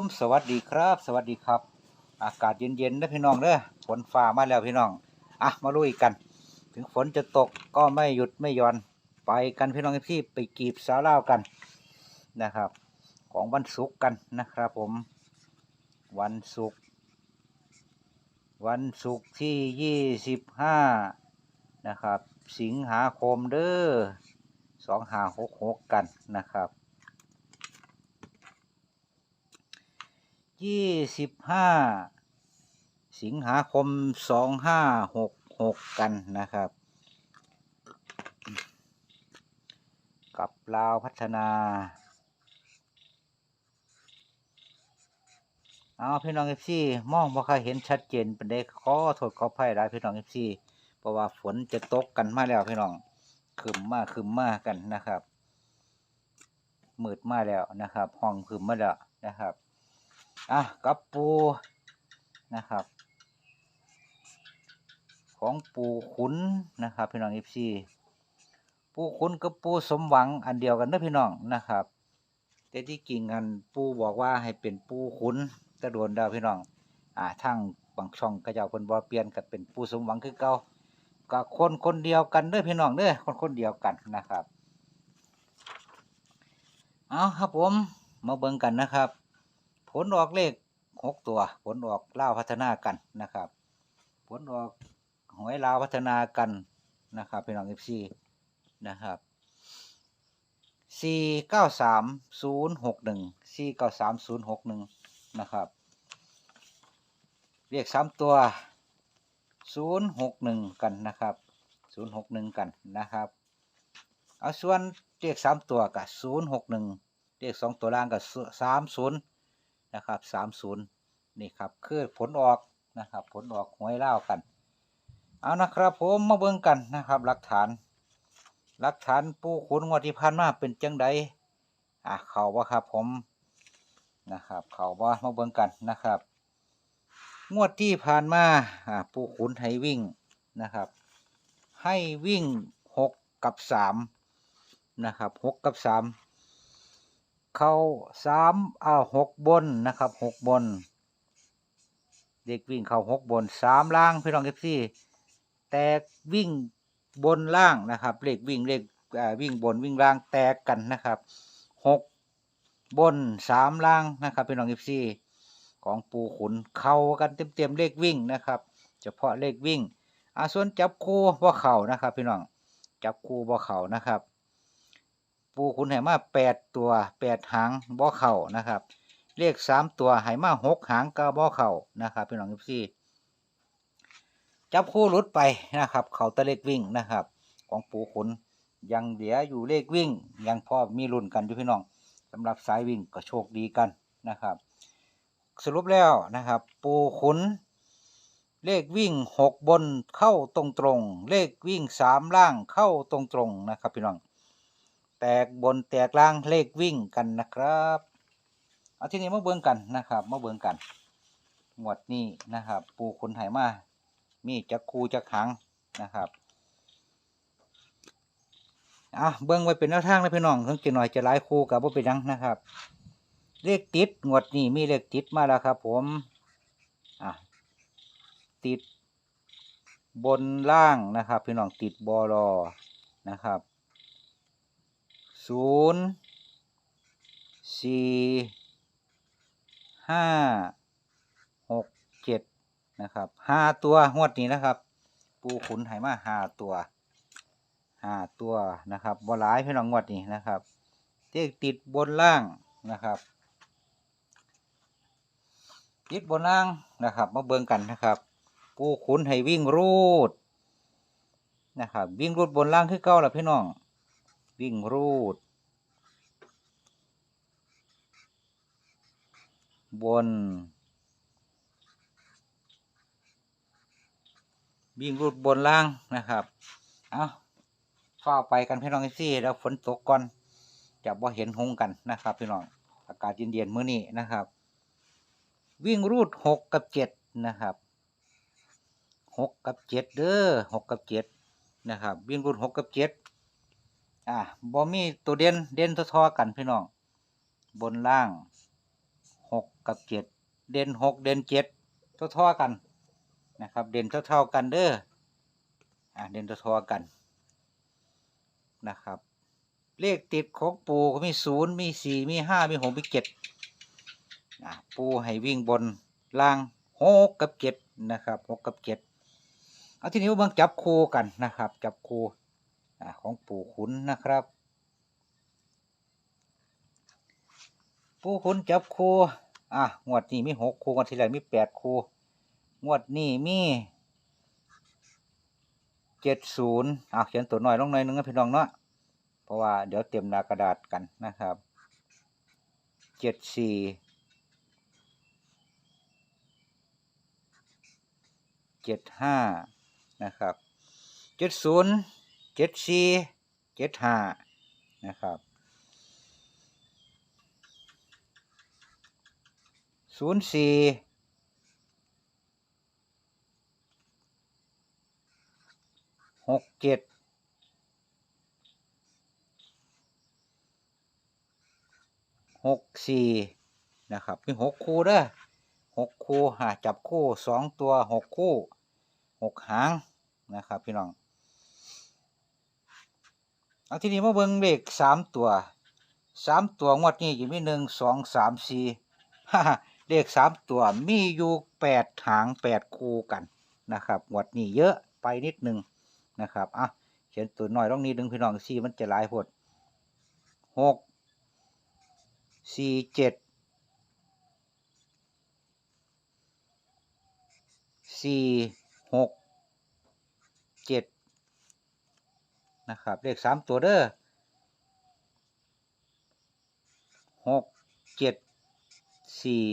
มสวัสดีครับ สวัสดีครับ อากาศเย็นๆนะพี่น้องเด้อฝนฟ้ามาแล้วพี่น้องอะมาลุยกัน ถึงฝนจะตกก็ไม่หยุดไม่ย่อนไปกันพี่น้องพี่ไปกีบสาวเล่ากันนะครับ ของวันศุกร์กันนะครับผม วันศุกร์วันศุกร์ที่ยี่สิบห้านะครับ สิงหาคมเด้อสองห้าหกหกกันนะครับ ยี่สิบห้าสิงหาคมสองห้าหกหกกันนะครับ กับลาวพัฒนา เอาพี่น้องเอฟซีมองบ่ค่อยเห็นชัดเจนเป็นได้ขอโทษขออภัยหลายพี่น้องเอฟซีเพราะว่าฝนจะตกกันมาแล้วพี่น้องคืมมาคืมมากันนะครับมืดมาแล้วนะครับห้องคืมมาแล้วนะครับ อะกับปูนะครับ ของปูขุนนะครับ พี่น้องเอฟซีปูขุนกับปูสมหวังอันเดียวกันนะพี่น้องนะครับ แต่ที่จริงกันปูบอกว่าให้เป็นปูขุนกระโดนดาวพี่น้อง อ่าทั้งบางช่องก็จะเอาคนบ่เปลี่ยนกันเป็นปูสมหวังคือเก่ากับคนคนเดียวกันเด้อพี่น้องเด้อคนคนเดียวกันนะครับ เอาครับผมมาเบิ่งกันนะครับ ผลออกเลขหกตัว ผลออกเล่าพัฒนากันนะครับ ผลออกหวยลาพัฒนากันนะครับพี่น้องเอฟซีนะครับสี่เก้าสามศูนย์หกหนึ่งสี่เก้าสามศูนย์หกหนึ่งนะครับเรียกสามตัวศูนย์หกหนึ่งกันนะครับศูนย์หกหนึ่งกันนะครับเอาส่วนเรียกสามตัวกับศูนย์หกหนึ่งเรียกสองตัวล่างกับสามศูนย์ นะครับสามศูนย์นี่ครับคือผลออกนะครับ ผลออกหวยเล่ากัน เอานะครับผมมาเบิ่งกันนะครับหลักฐานหลักฐานปูขุนงวดที่ผ่านมาเป็นจังใดอะเขาว่าครับผมนะครับ เขาว่ามาเบิ่งกันนะครับ งวดที่ผ่านมาอ่าปูขุนให้วิ่งนะครับ ให้วิ่งหกกับสามนะครับหกกับสาม เข้าสามอ่าหกบนนะครับหกบน เด็กวิ่งเข้าหกบนสามล่างพี่น้องเอฟซีแตกวิ่งบนล่างนะครับเลขวิ่งเลขอ่าวิ่งบนวิ่งล่างแตกกันนะครับหกบนสามล่างนะครับพี่น้องเอฟซีของปูขุนเข้ากันเต็มเต็มๆเลขวิ่งนะครับเฉพาะเลขวิ่งอ่าส่วนจับคู่บ่าเข่านะครับพี่น้องจับคู่บ่าเข่านะครับ ปูขุนไหมาแปดตัวแปดหางบ่อเข่านะครับ เลขสามตัวไหมาหกหางก็บ่อเข่านะครับพี่น้องทุกที่จับคู่หลุดไปนะครับ เข่าตะเลขวิ่งนะครับ ของปูขุนยังเหลืออยู่เลขวิ่ง ยังพอมีรุ่นกันอยู่พี่น้องสำหรับสายวิ่งก็โชคดีกันนะครับ สรุปแล้วนะครับ ปูขุนเลขวิ่งหกบนเข้าตรงตรงๆเลขวิ่งสามล่างเข้าตรงตรงๆนะครับพี่น้อง แตกบนแตกล่างเลขวิ่งกันนะครับเอาทีนี้มาเบิ่งกันนะครับมาเบิ่งกันงวดนี้นะครับ ปูคุณไหมา มีจักคูจักหางนะครับอะเบิ่งไว้เป็นแนวทางนะพี่น้องสังเกตหน่อยจะหลายคู่กับว่าเป็นยังนะครับ เลขติดงวดนี้มีเลขติดมาแล้วครับ ผมอะติดบนล่างนะครับ พี่น้องติดบอลอนะครับ ศูนย์สี่ห้าหกเจ็ดนะครับห้าตัวงวดนี้นะครับ ปูขุนไหมาห้าตัวห้าตัวนะครับบอหลายพี่น้องงวดนี้นะครับเลขติดบนล่างนะครับติดบนล่างนะครับ มาเบิ่งกันนะครับ ปูขุนให้วิ่งรูดนะครับ วิ่งรูดบนล่างคือเก้าละพี่น้อง วิ่งรูด บน วิ่งรูดบนล่างนะครับ เอาเฝ้าไปกันพี่น้องซี่แล้วฝนตกก่อนจะบ่เห็นหงกันนะครับ พี่น้องอากาศเย็นๆมื้อนี้นะครับ วิ่งรูดหกกับเจ็ดนะครับหกกับเจ็ดเด้อหกกับเจ็ดนะครับ วิ่งรูดหกกับเจ็ดอ่าบ่มีตัวเด่นเด่นทอๆกันพี่น้อง บนล่าง หกกับเจ็ดเด่นหกเด่นเจ็ดเท่าๆกันนะครับ เด่นเท่าๆกันเด้ออ่าเด่นเท่าๆกันนะครับ เลขติดของปูก็มีศูนย์มีสี่มีห้ามีหกมีเจ็ดอ่าปูให้วิ่งบนล่างหกกับเจ็ดนะครับหกกับเจ็ดเอาทีนี้มาเบิ่งจับคู่กันนะครับ จับคู่อ่าของปู่ขุนนะครับ ปูขุนจับคู่อะงวดนี้มีหกคู่งวดที่แล้วมีแปดคู่งวดนี้มีเจ็ดศูนย์อะเขียนตัวหน้อยลงหน่อยนึงนะพี่น้องเนาะเพราะว่าเดี๋ยวเตรียมหนากระดาษกันนะครับเจ็ดสี่เจ็ดห้านะครับเจ็ดศูนย์เจ็ดสี่เจ็ดห้านะครับ ศูนย์สี่หกเจ็ดหกสี่นะครับมีหกคู่เด้อหกคู่หาจับคู่สองตัวหกคู่หกหางนะครับพี่น้องเอาทีนี้มาเบิ่งเลขสามตัวสามตัวงวดนี้จะมีหนึ่งสองสามสี่ฮ่า เลขสามตัวมีอยู่แปดหางแปดคู่กันนะครับงวดนี้เยอะไปนิดหนึ่งนะครับอะเขียนตัวหน้อยตรงนี้ดึงพี่น้องสี่มันจะหลายพดหกสี่เจ็ดสี่หกเจ็ดนะครับเลขสามตัวเด้อหกเจ็ดสี่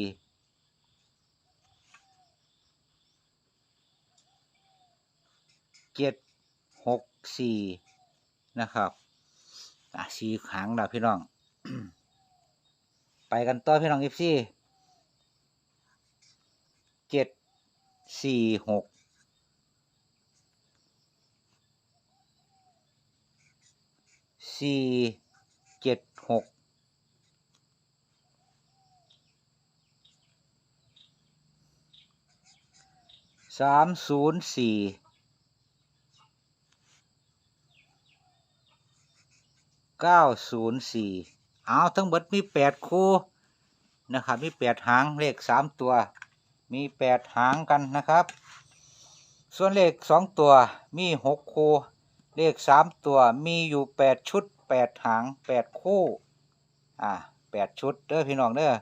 เจ็ดหกสี่นะครับอะสี่หางแล้วพี่น้อง ไปกันต่อพี่น้องอีฟซี่เจ็ดสี่หกสี่เจ็ดหกสามศูนย์สี่ ก้าศูนย์สี่เอาทั้งหมดมีแปดคู่นะครับมีแปดหางเลขสามตัว มีแปดหางกันนะครับ ส่วนเลขสองตัวมีหกคู่ เลขสามตัวมีอยู่แปดชุดแปดหางแปดคู่อ่าแปดชุดเด้อพี่น้องเด้อ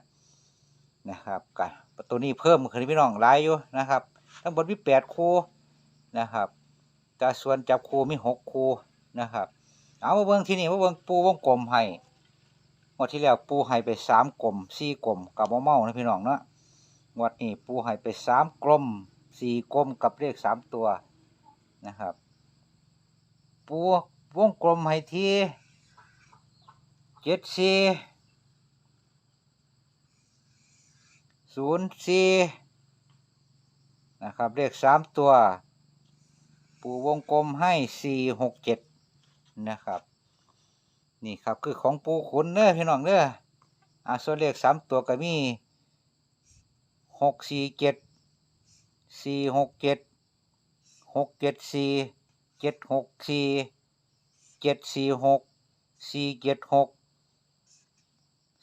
นะครับกันประตูนี้เพิ่มขึ้นพี่น้องหลายอยู่นะครับ ทั้งหมดมีแปดคู่นะครับแต่ส่วนจับคู่มีหกคู่นะครับ เอามาเบิ่งที่นี่มาเบิ่งปูวงกลมให้งวดที่แล้วปูให้ไปสามกลมสี่กลมกับมะเมานะพี่น้องเนาะงวดนี้ปูให้ไปสามกลมสี่กลมกับเลขสามตัวนะครับ ปูวงกลมให้ทีเจ็ดสี่ศูนย์สี่นะครับเลขสามตัว ปูวงกลมให้สี่หกเจ็ด นะครับ นี่ครับคือของปูขุนเด้อพี่น้องเด้ออ่าส่วนเลขสามตัวก็มีหกสี่เจ็ดสี่หกเจ็ดหกเจ็ดสี่เจ็ดหกสี่เจ็ดสี่หกสี่เจ็ดหก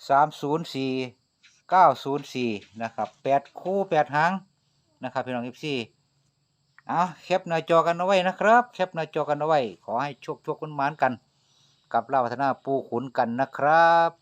สามศูนย์สี่เก้าศูนย์สี่นะครับแปดคู่แปดหางนะครับพี่น้องอีซี่ เอาแคปหน้าจอกันเอาไว้นะครับ แคปหน้าจอกันเอาไว้ ขอให้โชคโชคคุณหมานกัน กับเล่าพัฒนาปูขุนกันนะครับ